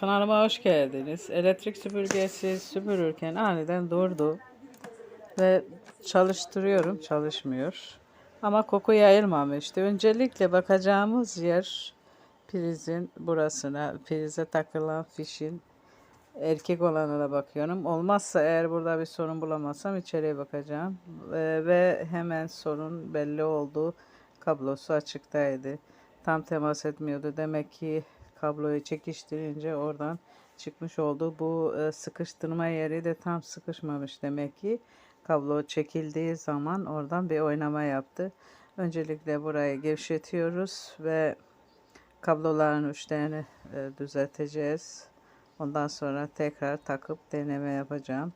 Kanalıma hoş geldiniz. Elektrik süpürgesi süpürürken aniden durdu. Ve çalıştırıyorum, çalışmıyor. Ama koku yayılmamıştı. Öncelikle bakacağımız yer prizin burasına, prize takılan fişin erkek olanına bakıyorum. Olmazsa eğer burada bir sorun bulamazsam içeriye bakacağım. Ee, ve hemen sorun belli oldu. Kablosu açıktaydı. Tam temas etmiyordu. Demek ki kabloyu çekiştirince oradan çıkmış oldu. Bu e, sıkıştırma yeri de tam sıkışmamış demek ki. Kablo çekildiği zaman oradan bir oynama yaptı. Öncelikle burayı gevşetiyoruz ve kabloların uçlarını e, düzelteceğiz. Ondan sonra tekrar takıp deneme yapacağım.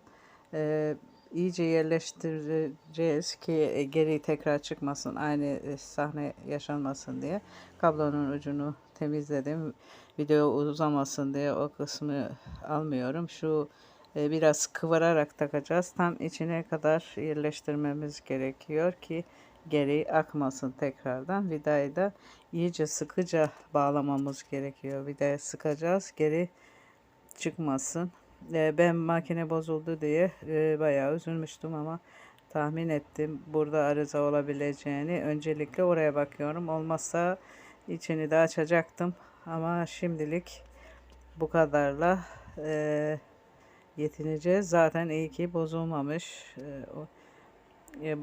Ee, iyice yerleştireceğiz ki e, geri tekrar çıkmasın, aynı e, sahne yaşanmasın diye. Kablonun ucunu temizledim. Video uzamasın diye o kısmı almıyorum. Şu e, biraz kıvırarak takacağız. Tam içine kadar yerleştirmemiz gerekiyor ki geri akmasın tekrardan. Vidayı da iyice sıkıca bağlamamız gerekiyor. Vidayı sıkacağız. Geri çıkmasın. E, ben makine bozuldu diye e, bayağı üzülmüştüm ama tahmin ettim burada arıza olabileceğini. Öncelikle oraya bakıyorum. Olmazsa içini de açacaktım. Ama şimdilik bu kadarla e, yetineceğiz. Zaten iyi ki bozulmamış. E,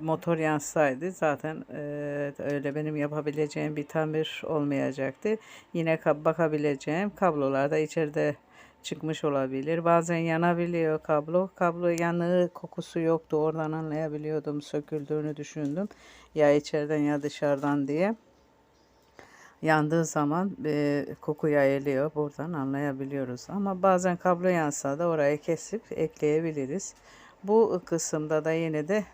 motor yansaydı zaten e, öyle benim yapabileceğim bir tamir olmayacaktı. Yine ka- bakabileceğim kablolar da içeride çıkmış olabilir. Bazen yanabiliyor kablo. Kablo yanığı kokusu yoktu. Oradan anlayabiliyordum. Söküldüğünü düşündüm. Ya içeriden ya dışarıdan diye. Yandığı zaman e, koku yayılıyor. Buradan anlayabiliyoruz. Ama bazen kablo yansa da orayı kesip ekleyebiliriz. Bu kısımda da yine de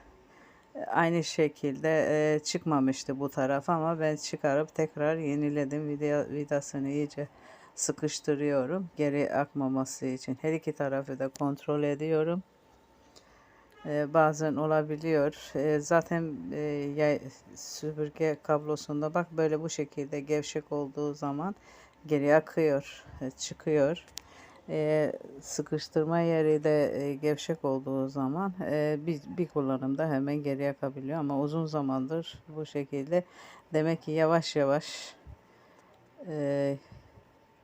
aynı şekilde e, çıkmamıştı bu taraf ama ben çıkarıp tekrar yeniledim. Vida, vidasını iyice sıkıştırıyorum. Geri akmaması için. Her iki tarafı da kontrol ediyorum. Ee, bazen olabiliyor. Ee, zaten e, süpürge kablosunda bak böyle bu şekilde gevşek olduğu zaman geri akıyor, e, çıkıyor. Ee, sıkıştırma yeri de e, gevşek olduğu zaman bir, bir kullanımda hemen geri akabiliyor ama uzun zamandır bu şekilde demek ki yavaş yavaş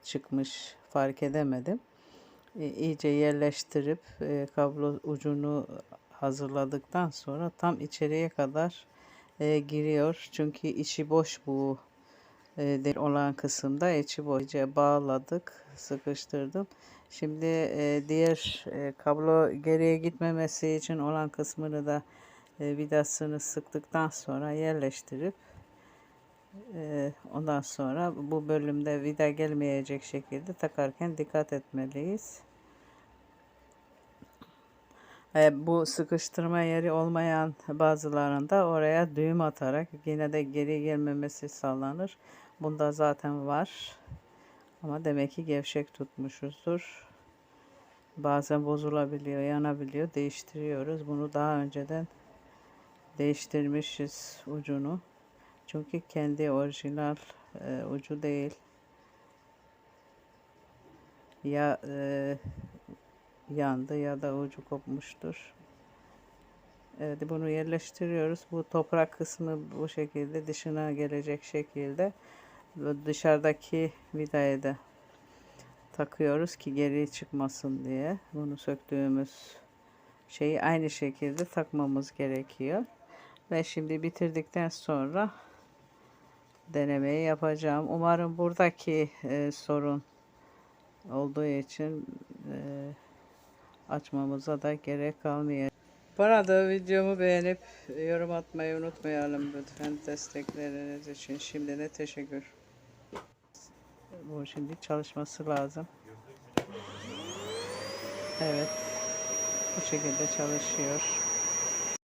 çıkmış fark edemedim. E, iyice yerleştirip kablo ucunu hazırladıktan sonra tam içeriye kadar e, giriyor. Çünkü içi boş bu e, olan kısımda içi boş. Bağladık, sıkıştırdım. Şimdi e, diğer e, kablo geriye gitmemesi için olan kısmını da e, vidasını sıktıktan sonra yerleştirip ee, Ondan sonra bu bölümde vida gelmeyecek şekilde takarken dikkat etmeliyiz. Ee, bu sıkıştırma yeri olmayan bazılarında oraya düğüm atarak yine de geri gelmemesi sağlanır. Bunda zaten var. Ama demek ki gevşek tutmuşuzdur. Bazen bozulabiliyor, yanabiliyor. Değiştiriyoruz. Bunu daha önceden değiştirmişiz ucunu. Çünkü kendi orijinal e, ucu değil. Ya e, yandı ya da ucu kopmuştur. Evet, bunu yerleştiriyoruz. Bu toprak kısmı bu şekilde dışına gelecek şekilde dışarıdaki vidayı da takıyoruz ki geri çıkmasın diye. Bunu söktüğümüz şeyi aynı şekilde takmamız gerekiyor. Ve şimdi bitirdikten sonra denemeyi yapacağım. Umarım buradaki e, sorun olduğu için e, açmamıza da gerek kalmayacak. Bana da videomu beğenip yorum atmayı unutmayalım lütfen destekleriniz için. Şimdiden teşekkür. Bu şimdi çalışması lazım. Evet. Bu şekilde çalışıyor.